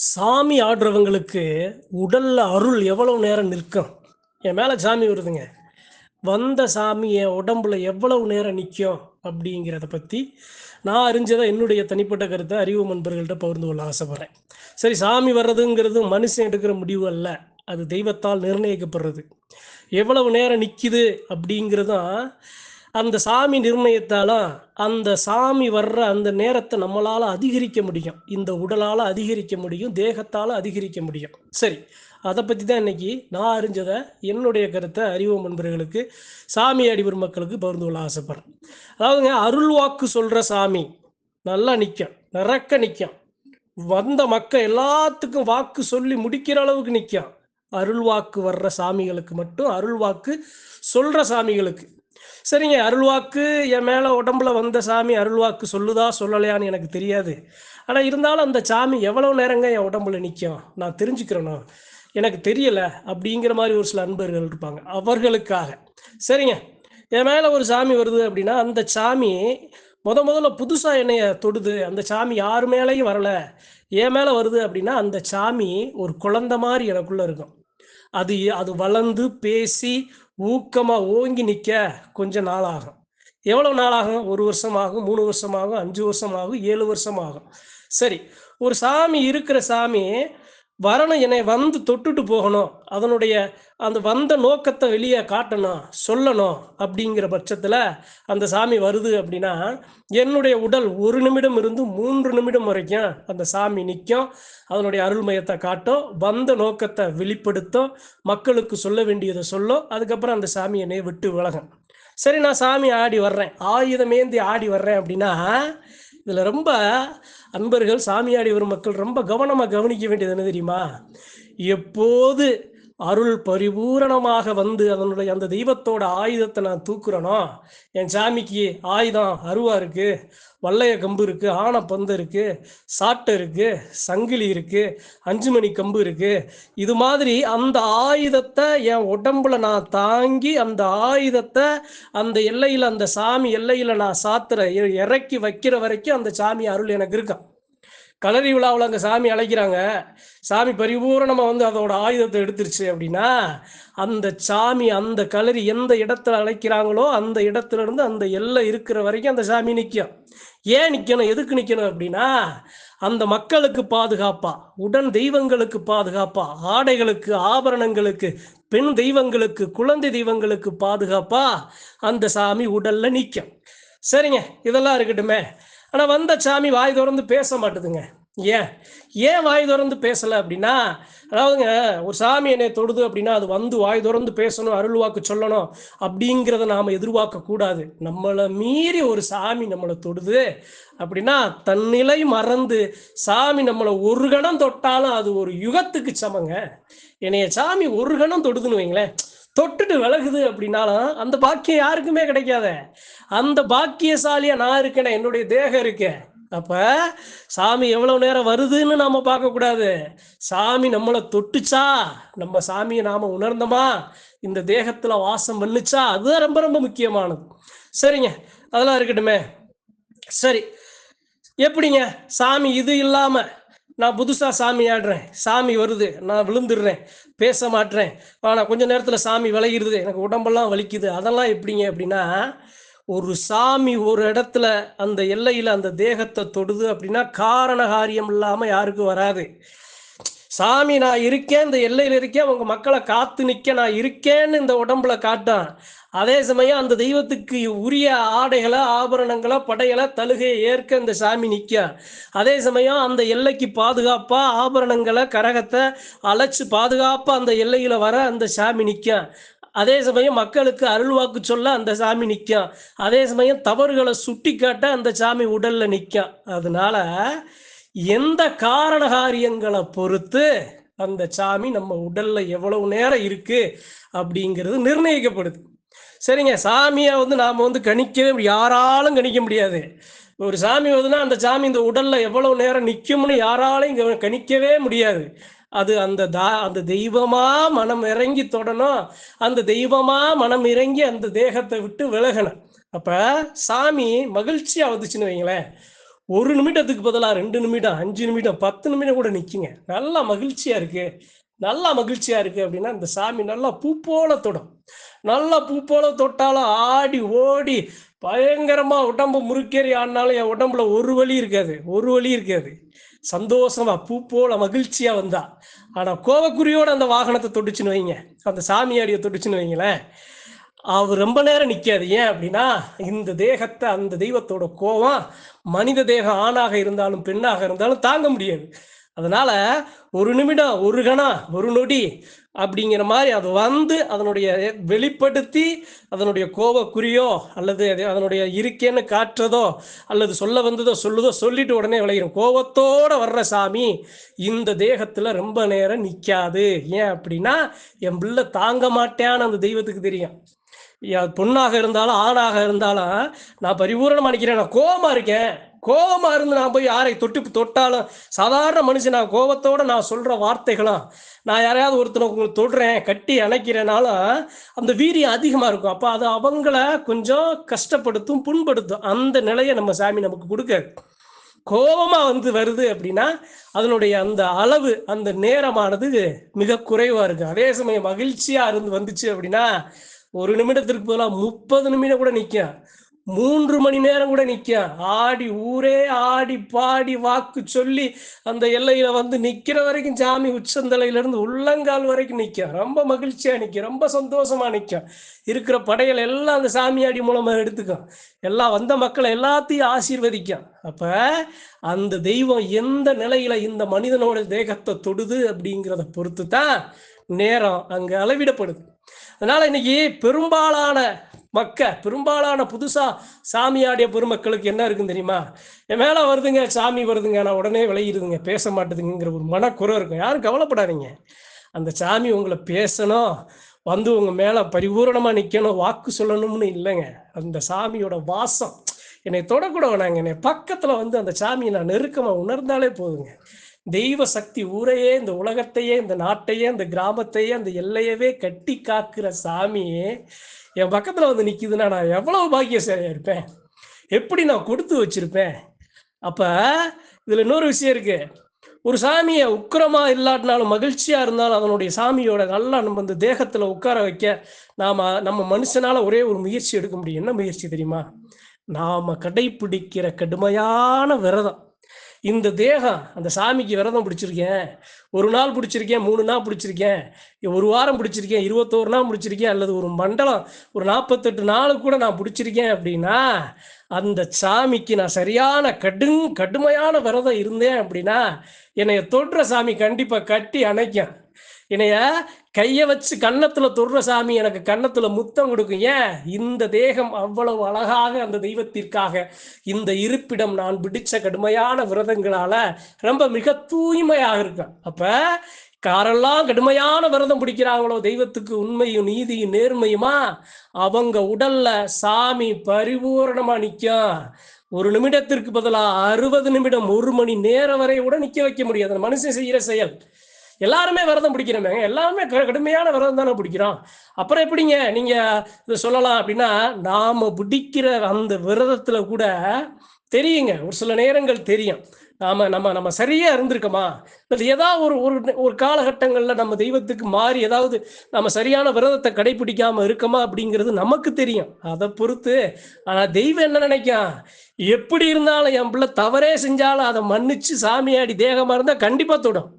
சாமி ஆடுறவங்களுக்கு உடலில் அருள் எவ்வளவு நேரம் நிற்கும்? என் மேலே சாமி வருதுங்க. வந்த சாமி என் உடம்புல எவ்வளவு நேரம் நிற்கும் அப்படிங்கிறத பற்றி நான் அறிஞ்சதை என்னுடைய தனிப்பட்ட கருத்தை அறிவு நண்பர்கள்ட்ட பகிர்ந்து கொள்ள ஆசைப்பட்றேன். சரி சாமி வர்றதுங்கிறது மனுஷன் எடுக்கிற முடிவு அல்ல. அது தெய்வத்தால் நிர்ணயிக்கப்படுறது. எவ்வளவு நேரம் நிற்கிது அப்படிங்கிறதான் அந்த சாமி நிர்ணயத்தாலும் அந்த சாமி வர்ற அந்த நேரத்தை நம்மளால் அதிகரிக்க முடியும். இந்த உடலால் அதிகரிக்க முடியும் தேகத்தால் அதிகரிக்க முடியும். சரி அதை பற்றி தான் இன்னைக்கு நான் அறிஞ்சதை என்னுடைய கருத்தை அறிவோம் நண்பர்களுக்கு சாமி அடிவர் மக்களுக்கு பகிர்ந்து கொள்ள ஆசைப்படுறேன். அதாவதுங்க அருள் வாக்கு சொல்கிற சாமி நல்லா நிற்கும் நிறக்க நிற்கும் வந்த மக்கள் எல்லாத்துக்கும் வாக்கு சொல்லி முடிக்கிற அளவுக்கு நிற்கும் அருள்வாக்கு வர்ற சாமிகளுக்கு மட்டும் அருள்வாக்கு சொல்கிற சாமிகளுக்கு. சரிங்க அருள்வாக்கு என் மேலே உடம்புல வந்த சாமி அருள்வாக்கு சொல்லுதா சொல்லலையான்னு எனக்கு தெரியாது. ஆனால் இருந்தாலும் அந்த சாமி எவ்வளோ நேரங்க என் உடம்புல நிற்கும் நான் தெரிஞ்சுக்கிறேனோ? எனக்கு தெரியலை அப்படிங்கிற மாதிரி ஒரு சில அன்பர்கள் இருப்பாங்க அவர்களுக்காக. சரிங்க என் மேலே ஒரு சாமி வருது அப்படின்னா அந்த சாமி முத முதல்ல புதுசாக என்னைய தொடுது அந்த சாமி யார் மேலேயும் வரலை. என் மேலே வருது அப்படின்னா அந்த சாமி ஒரு குழந்த மாதிரி எனக்குள்ளே இருக்கும். அது அது வளர்ந்து பேசி ஊக்கமாக ஓங்கி நிற்க கொஞ்சம் நாள் ஆகும் எவ்வளோ நாள் ஆகும் ஒரு வருஷம் ஆகும் மூணு வருஷம் ஆகும் அஞ்சு வருஷம் ஆகும் ஏழு வருஷம் ஆகும் சரி ஒரு சாமி இருக்கிற சாமி வரணும் என்னை வந்து தொட்டுட்டு போகணும். அதனுடைய அந்த வந்த நோக்கத்தை வெளியே காட்டணும் சொல்லணும் அப்படிங்கிற பட்சத்தில் அந்த சாமி வருது அப்படின்னா என்னுடைய உடல் ஒரு நிமிடம் இருந்து மூன்று நிமிடம் வரைக்கும் அந்த சாமி நிற்கும். அதனுடைய அருள்மயத்தை காட்டும் வந்த நோக்கத்தை வெளிப்படுத்தும் மக்களுக்கு சொல்ல வேண்டியதை சொல்லும் அதுக்கப்புறம் அந்த சாமி என்னை விட்டு விலகும். சரி நான் சாமி ஆடி வர்றேன். ஆயுதமேந்தி ஆடி வர்றேன் அப்படின்னா இதில் ரொம்ப அன்பர்கள் சாமியாடி வரும் மக்கள் ரொம்ப கவனமாக கவனிக்க வேண்டியது என்ன தெரியுமா? எப்போது அருள் பரிபூரணமாக வந்து அதனுடைய அந்த தெய்வத்தோட ஆயுதத்தை நான் தூக்குறேனோ? என் சாமிக்கு ஆயுதம் அருவா இருக்கு வல்லைய கம்பு இருக்கு ஆன பந்து இருக்கு சாட்டை இருக்கு சங்கிலி இருக்கு அஞ்சு மணி கம்பு இருக்கு. இது மாதிரி அந்த ஆயுதத்தை என் உடம்புல நான் தாங்கி அந்த ஆயுதத்தை அந்த எல்லையில் அந்த சாமி எல்லையில் நான் சாத்துற இறக்கி வைக்கிற வரைக்கும் அந்த சாமி அருள் எனக்கு இருக்கான் கலரி விழாவில் அங்கே சாமி அழைக்கிறாங்க. சாமி பரிபூரணமாக வந்து அதோட ஆயுதத்தை எடுத்துருச்சு அப்படின்னா அந்த சாமி அந்த கலரி எந்த இடத்துல அழைக்கிறாங்களோ அந்த இடத்துல இருந்து அந்த எல்லை இருக்கிற வரைக்கும் அந்த சாமி நிற்கும் ஏன் நிற்கணும் எதுக்கு நிற்கணும் அப்படின்னா அந்த மக்களுக்கு பாதுகாப்பா உடன் தெய்வங்களுக்கு பாதுகாப்பா ஆடைகளுக்கு ஆபரணங்களுக்கு பெண் தெய்வங்களுக்கு குழந்தை தெய்வங்களுக்கு பாதுகாப்பா அந்த சாமி உடல்ல நிற்கும் சரிங்க இதெல்லாம் இருக்கட்டுமே. ஆனால் வந்த சாமி வாய் திறந்து பேச மாட்டுதுங்க. ஏன்? ஏன் வாய் திறந்து பேசலை அப்படின்னா அதாவதுங்க ஒரு சாமி என்னை தொடுது அப்படின்னா அது வந்து வாய் திறந்து பேசணும் அருள் வாக்கு சொல்லணும் அப்படிங்கிறத நாம் எதிர்பார்க்க கூடாது. நம்மளை மீறி ஒரு சாமி நம்மளை தொடுது அப்படின்னா தன்னிலை மறந்து சாமி நம்மளை ஒரு கணம் தொட்டாலும் அது ஒரு யுகத்துக்கு சமங்க. என்னைய சாமி ஒரு கணம் தொடுதுன்னு வைங்களேன். தொட்டுட்டு விலகுது அப்படின்னாலும் அந்த பாக்கியம் யாருக்குமே கிடைக்காத. அந்த பாக்கியசாலியா நான் இருக்கேனே என்னுடைய தேகம் இருக்கேன் அப்ப சாமி எவ்வளவு நேரம் வருதுன்னு நாம பார்க்க கூடாது. சாமி நம்மளை தொட்டுச்சா? நம்ம சாமியை நாம உணர்ந்தோமா? இந்த தேகத்துல வாசம் பண்ணுச்சா அதுதான் ரொம்ப ரொம்ப முக்கியமானது. சரிங்க அதெல்லாம் இருக்கட்டுமே. சரி எப்படிங்க? சாமி இது இல்லாம நான் புதுசாக சாமி ஆடுறேன். சாமி வருது. நான் விழுந்துடுறேன். பேச மாட்டேறேன் ஆனால் கொஞ்சம் நேரத்தில் சாமி விளையிடுது எனக்கு உடம்பெல்லாம் வலிக்குது. அதெல்லாம் எப்படிங்க அப்படின்னா ஒரு சாமி ஒரு இடத்துல அந்த எல்லையில் அந்த தேகத்தை தொடுது அப்படின்னா காரண காரியம் இல்லாமல் யாருக்கும் வராது. சாமி நான் இருக்கேன் இந்த எல்லையில் இருக்கேன் உங்க மக்களை காத்து நிக்க நான் இருக்கேன்னு இந்த உடம்புல காட்டான். அதே சமயம் அந்த தெய்வத்துக்கு உரிய ஆடைகளை ஆபரணங்களை படைகளை தழுகையை ஏற்க இந்த சாமி நிற்கும் அதே சமயம் அந்த எல்லைக்கு பாதுகாப்பா ஆபரணங்களை கரகத்தை அழைச்சு பாதுகாப்பா அந்த எல்லையில வர அந்த சாமி நிற்கும் அதே சமயம் மக்களுக்கு அருள்வாக்கு சொல்ல அந்த சாமி நிற்கும் அதே சமயம் தவறுகளை சுட்டி காட்ட அந்த சாமி உடல்ல நிற்கும் அதனால எந்த காரண காரியங்களை பொறுத்து அந்த சாமி நம்ம உடல்ல எவ்வளவு நேரம் இருக்கு அப்படிங்கிறது நிர்ணயிக்கப்படுது. சரிங்க சாமியை வந்து நாம் வந்து கணிக்கவே முடியாது. யாராலும் கணிக்க முடியாது. ஒரு சாமி வருதுன்னா அந்த சாமி இந்த உடல்ல எவ்வளவு நேரம் நிற்கும்னு யாராலையும் கணிக்கவே முடியாது. அது அந்த தா அந்த தெய்வமா மனம் இறங்கி தொடணும். அந்த தெய்வமா மனம் இறங்கி அந்த தேகத்தை விட்டு விலகணும். அப்ப சாமி மகிழ்ச்சியா வந்துச்சுன்னு வைங்களேன். ஒரு நிமிடத்துக்கு பதிலாக ரெண்டு நிமிடம் அஞ்சு நிமிடம் பத்து நிமிடம் கூட நிற்குங்க நல்லா மகிழ்ச்சியாக இருக்குது நல்லா மகிழ்ச்சியாக இருக்குது அப்படின்னா இந்த சாமி நல்லா பூ போல தொடும். நல்லா பூ போல தொட்டாலும் ஆடி ஓடி பயங்கரமாக உடம்பு முறுக்கேறி ஆடினாலும் என் உடம்புல ஒரு வலி இருக்காது. ஒரு வலி இருக்காது. சந்தோஷமா பூ போல மகிழ்ச்சியா வந்தா. ஆனா கோவக்குறியோட அந்த வாகனத்தை தொட்டுச்சுன்னு வைங்க. அந்த சாமியாடியை தொட்டுச்சுன்னு வைங்களேன். அவர் ரொம்ப நேரம் நிற்காது ஏன் அப்படின்னா இந்த தேகத்தை அந்த தெய்வத்தோட கோவம் மனித தேகம் ஆணாக இருந்தாலும் பெண்ணாக இருந்தாலும் தாங்க முடியாது. அதனால ஒரு நிமிடம் ஒரு கணம் ஒரு நொடி அப்படிங்கிற மாதிரி அது வந்து அதனுடைய வெளிப்படுத்தி அதனுடைய கோபக்குறியோ அல்லது அது அதனுடைய இருக்கேன்னு காட்டுறதோ அல்லது சொல்ல வந்ததோ சொல்லுதோ சொல்லிட்டு உடனே விளையிடும் கோபத்தோட வர்ற சாமி இந்த தேகத்துல ரொம்ப நேரம் நிற்காது ஏன் அப்படின்னா என் பிள்ளை தாங்க மாட்டேன்னு அந்த தெய்வத்துக்கு தெரியும். பொண்ணாக இருந்தாலும் ஆணாக இருந்தாலும் நான் பரிபூரணமா நினைக்கிறேன் நான் கோபமாக இருக்கேன். கோபமாக இருந்து நான் போய் யாரை தொட்டு தொட்டாலும் சாதாரண மனுஷன் நான் கோவத்தோட நான் சொல்ற வார்த்தைகளும் நான் யாரையாவது ஒருத்தனை உங்களுக்கு தொடுறேன் கட்டி அணைக்கிறேனாலும் அந்த வீரியம் அதிகமா இருக்கும். அப்போ அது அவங்கள கொஞ்சம் கஷ்டப்படுத்தும் புண்படுத்தும். அந்த நிலையை நம்ம சாமி நமக்கு கொடுக்காது கோபமா வந்து வருது அப்படின்னா அதனுடைய அந்த அளவு அந்த நேரமானது மிக குறைவா இருக்கு. அதே சமயம் மகிழ்ச்சியா இருந்து வந்துச்சு அப்படின்னா ஒரு நிமிடத்திற்கு பதிலாக முப்பது நிமிடம் கூட நிற்கும் மூன்று மணி நேரம் கூட நிற்கும் ஆடி ஊரே ஆடி பாடி வாக்கு சொல்லி அந்த எல்லையில வந்து நிக்கிற வரைக்கும் சாமி உச்சந்தலையில இருந்து உள்ளங்கால் வரைக்கும் நிற்கும் ரொம்ப மகிழ்ச்சியா நிற்கும் ரொம்ப சந்தோஷமா நிற்கும் இருக்கிற படைகள் எல்லாம் அந்த சாமியாடி மூலமா எடுத்துக்கும் எல்லாம் வந்த மக்களை எல்லாத்தையும் ஆசீர்வதிக்கும் அப்ப அந்த தெய்வம் எந்த நிலையில இந்த மனிதனோட தேகத்தை தொடுது அப்படிங்கிறத பொறுத்து தான் நேரம் அங்க அளவிடப்படுது. அதனால இன்னைக்கு பெரும்பாலான மக்க பெரும்பாலான புதுசா சாமியாடிய பெருமக்களுக்கு என்ன இருக்குன்னு தெரியுமா? என் மேல வருதுங்க சாமி வருதுங்க நான் உடனே விளையிடுதுங்க பேச மாட்டுதுங்கிற ஒரு மனக்குறை இருக்கும். யாரும் கவலைப்படாதீங்க. அந்த சாமி உங்களை பேசணும் வந்து உங்க மேல பரிபூரணமா நிக்கணும் வாக்கு சொல்லணும்னு இல்லைங்க. அந்த சாமியோட வாசம். என்னை தொடக்கூட வேணாங்க என்னை பக்கத்துல வந்து அந்த சாமியை நான் நெருக்கமா உணர்ந்தாலே போதுங்க. தெய்வ சக்தி ஊரையே இந்த உலகத்தையே இந்த நாட்டையே இந்த கிராமத்தையே அந்த எல்லையவே கட்டி காக்குற சாமியே என் பக்கத்துல வந்து நிக்குதுன்னா நான் எவ்வளவு பாக்கியசாலியா இருப்பேன்? எப்படி நான் கொடுத்து வச்சிருப்பேன்? அப்ப இதுல இன்னொரு விஷயம் இருக்கு. ஒரு சாமியை உக்கிரமா இல்லாட்டினாலும் மகிழ்ச்சியா இருந்தாலும் அதனுடைய சாமியோட நல்லா நம்ம இந்த தேகத்துல உட்கார வைக்க நாம நம்ம மனுஷனால ஒரே ஒரு முயற்சி எடுக்க முடியும். என்ன முயற்சி தெரியுமா? நாம கடைபிடிக்கிற கடுமையான விரதம். இந்த தேகம் அந்த சாமிக்கு விரதம் பிடிச்சிருக்கேன். ஒரு நாள் பிடிச்சிருக்கேன் மூணு நாள் பிடிச்சிருக்கேன். ஒரு வாரம் பிடிச்சிருக்கேன் இருபத்தோரு நாள் பிடிச்சிருக்கேன் அல்லது ஒரு மண்டலம் ஒரு நாற்பத்தெட்டு நாள் கூட நான் பிடிச்சிருக்கேன் அப்படின்னா அந்த சாமிக்கு நான் சரியான கடும் கடுமையான விரதம் இருந்தேன் அப்படின்னா என்னைய தொடுற சாமி கண்டிப்பாக கட்டி அணைக்கும். என்னைய கைய வச்சு கன்னத்துல தொடுற சாமி எனக்கு கன்னத்துல முத்தம் கொடுக்கும். ஏன்? இந்த தேகம் அவ்வளவு அழகாக அந்த தெய்வத்திற்காக இந்த இருப்பிடம் நான் பிடிச்ச கடுமையான விரதங்களால ரொம்ப மிக தூய்மையாக இருக்கும் அப்ப காரெல்லாம் கடுமையான விரதம் பிடிக்கிறாங்களோ? தெய்வத்துக்கு உண்மையும் நீதியும் நேர்மையுமா? அவங்க உடல்ல சாமி பரிபூரணமா நிற்கும் ஒரு நிமிடத்திற்கு பதிலா அறுபது நிமிடம் ஒரு மணி நேரம் வரை கூட நிக்க வைக்க முடியாது. அந்த மனுஷன் செய்யற செயல். எல்லாருமே விரதம் பிடிக்கிறோமே. எல்லாருமே க- கடுமையான விரதம் தானே பிடிக்கிறோம். அப்புறம் எப்படிங்க? நீங்க இதை சொல்லலாம் அப்படின்னா நாம பிடிக்கிற அந்த விரதத்துல கூட தெரியுங்க. ஒரு சில நேரங்கள் தெரியும். நாம நம்ம நம்ம சரியா இருந்திருக்கோமா? இல்லை ஏதாவது ஒரு ஒரு ஒரு காலகட்டங்கள்ல நம்ம தெய்வத்துக்கு மாறி ஏதாவது நம்ம சரியான விரதத்தை கடைபிடிக்காம இருக்கோமா அப்படிங்கிறது நமக்கு தெரியும். அதை பொறுத்து ஆனா தெய்வம் என்ன நினைக்கும்? எப்படி இருந்தாலும் என் பிள்ளை தவறே செஞ்சாலும் அதை மன்னிச்சு சாமியாடி தேகமா இருந்தா கண்டிப்பா தொடும்.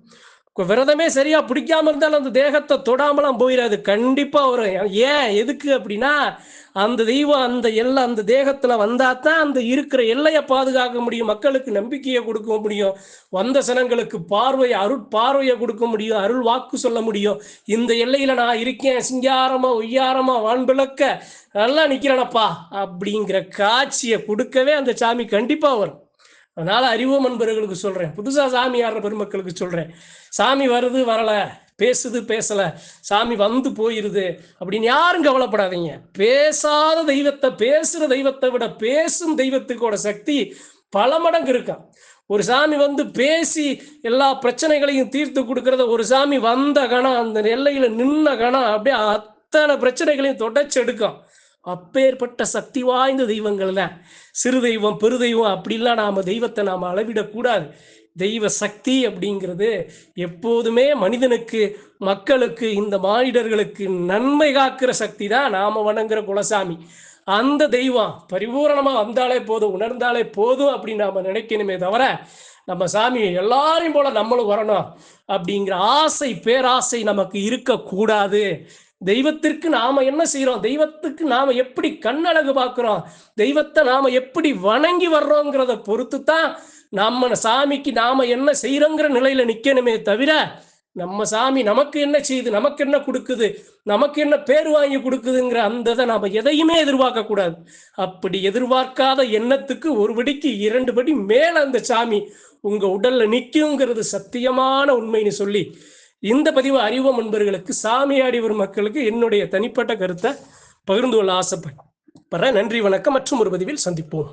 விரதமே சரியா பிடிக்காம இருந்தாலும் அந்த தேகத்தை தொடாமலாம் போயிடாது கண்டிப்பா வரும். ஏன்? எதுக்கு அப்படின்னா அந்த தெய்வம் அந்த எல்லை அந்த தேகத்துல வந்தா தான் அந்த இருக்கிற எல்லையை பாதுகாக்க முடியும். மக்களுக்கு நம்பிக்கையை கொடுக்க முடியும். வந்த சனங்களுக்கு பார்வை அருள் பார்வையை கொடுக்க முடியும். அருள் வாக்கு சொல்ல முடியும். இந்த எல்லையில நான் இருக்கேன். சிங்காரமா ஒய்யாரமா வான்பிளக்க நல்லா நிக்கிறேனப்பா. அப்படிங்கிற காட்சியை கொடுக்கவே அந்த சாமி கண்டிப்பா வரும். அதனால அறிவோம் அன்பர்களுக்கு சொல்றேன். புதுசா சாமி ஆடுற பெருமக்களுக்கு சொல்றேன். சாமி வருது வரல. பேசுது பேசல. சாமி வந்து போயிருது அப்படின்னு யாரும் கவலைப்படாதீங்க. பேசாத தெய்வத்தை பேசுற தெய்வத்தை விட பேசும் தெய்வத்துக்கோட சக்தி பல மடங்கு இருக்காம் ஒரு சாமி வந்து பேசி எல்லா பிரச்சனைகளையும் தீர்த்து கொடுக்கறத ஒரு சாமி வந்த கணம் அந்த எல்லையில நின்ன கணம் அப்படியே அத்தனை பிரச்சனைகளையும் தொடச்சு எடுக்கும். அப்பேற்பட்ட சக்தி வாய்ந்த தெய்வங்கள் தான். சிறு தெய்வம் பெரு தெய்வம் அப்படிலாம் நாம் தெய்வத்தை நாம் அளவிடக்கூடாது தெய்வ சக்தி அப்படிங்கிறது எப்போதுமே மனிதனுக்கு மக்களுக்கு இந்த மானிடர்களுக்கு நன்மை காக்கிற சக்தி தான் நாம் வணங்குற குலசாமி. அந்த தெய்வம் பரிபூரணமாக வந்தாலே போதும் உணர்ந்தாலே போதும் அப்படின்னு நாம் நினைக்கணுமே தவிர நம்ம சாமி எல்லாரையும் போல நம்மளும் வரணும் அப்படிங்கிற ஆசை பேராசை நமக்கு இருக்கக்கூடாது தெய்வத்திற்கு நாம என்ன செய்யறோம் தெய்வத்துக்கு நாம எப்படி கண்ணழகு பார்க்கிறோம்? தெய்வத்தை நாம எப்படி வணங்கி வர்றோங்கிறத பொறுத்து தான் நம்ம சாமிக்கு நாம என்ன செய்யறோங்கிற நிலையில நிக்கணுமே தவிர நம்ம சாமி நமக்கு என்ன செய்யுது நமக்கு என்ன கொடுக்குது நமக்கு என்ன பேர் வாங்கி கொடுக்குதுங்கிற அந்த இதை நாம எதையுமே எதிர்பார்க்க கூடாது. அப்படி எதிர்பார்க்காத எண்ணத்துக்கு ஒரு படிக்கு இரண்டு படி மேல அந்த சாமி உங்க உடல்ல நிற்குங்கிறது சத்தியமான உண்மைன்னு சொல்லி இந்த பதிவு அறிவோம் நண்பர்களுக்கு சாமியாடி வரும் மக்களுக்கு என்னுடைய தனிப்பட்ட கருத்தை பகிர்ந்து கொள்ள ஆசைப்படுறேன் நன்றி வணக்கம். மற்றும் ஒரு பதிவில் சந்திப்போம்.